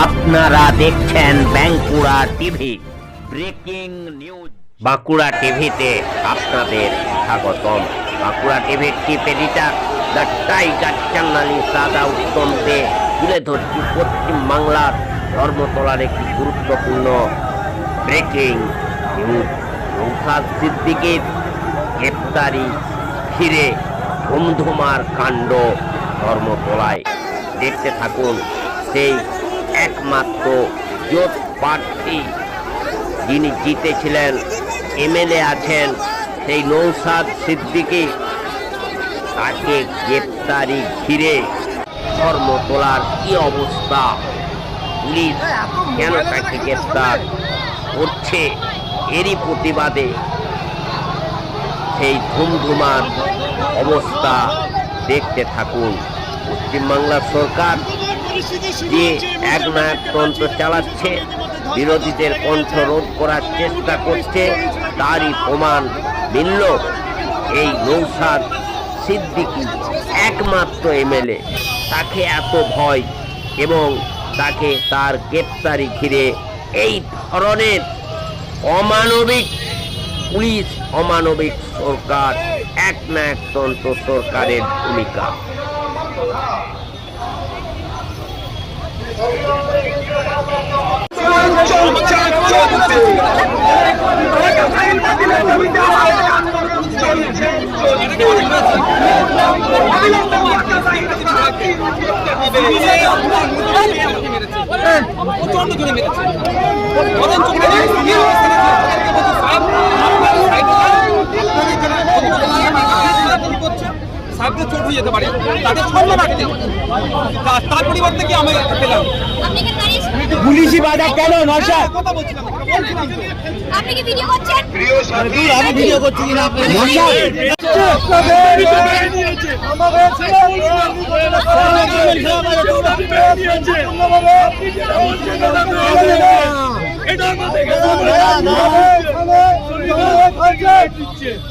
আপনারা দেখছেন Bankura TV. Breaking news. Bankura টিভিতে আপনাদের স্বাগতম। বাঁকুড়া টিভির চিফ এডিটর দ্য টাইগার চ্যানেলি সাদা উত্তমতে তুলে ধরছি পশ্চিম বাংলার ধর্মতলার একটি গুরুত্বপূর্ণ ব্রেকিং নিউজ। নৌসাদ সিদ্দিকের গ্রেপ্তারি ফিরে ধুমধুমার কাণ্ড ধর্মতলায়। দেখতে থাকুন, সেই একমাত্র জোট প্রার্থী যিনি জিতেছিলেন, এমএলএ আছেন সেই নৌসাদ সিদ্দিকি। তাকে গ্রেপ্তারি ঘিরে ধর্ম তোলার কি অবস্থা? পুলিশ কেন তাকে গ্রেপ্তার করছে? এরই প্রতিবাদে সেই ধুমধুমার অবস্থা দেখতে থাকুন। পশ্চিমবাংলার সরকার যে এক নায়কতন্ত্র চালাচ্ছে, বিরোধীদের কণ্ঠ রোধ করার চেষ্টা করছে, তারই প্রমাণ মিলল এই নৌসাদ সিদ্দিকি, একমাত্র এমএলএ। তাকে এত ভয় এবং তাকে তার গ্রেপ্তারি ঘিরে এই ধরনের অমানবিক পুলিশ, অমানবিক সরকার এক না সরকারের ভূমিকা। প্রচণ্ড জোরে মেরেছে বলেন চোখে তাদের সম্মান আছে তা- তার পরিবর্তে কি আমি পেলাম পুলিশি বাধা কেন নশাদ কথা বলছিলাম বলছিলাম আপনি কি ভিডিও করছেন? আমি ভিডিও করছি কিনা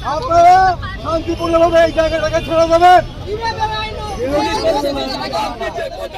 আপনারা শান্তিপূর্ণভাবে এই জায়গাটাকে ছেড়ে দেবেন। ఎవరు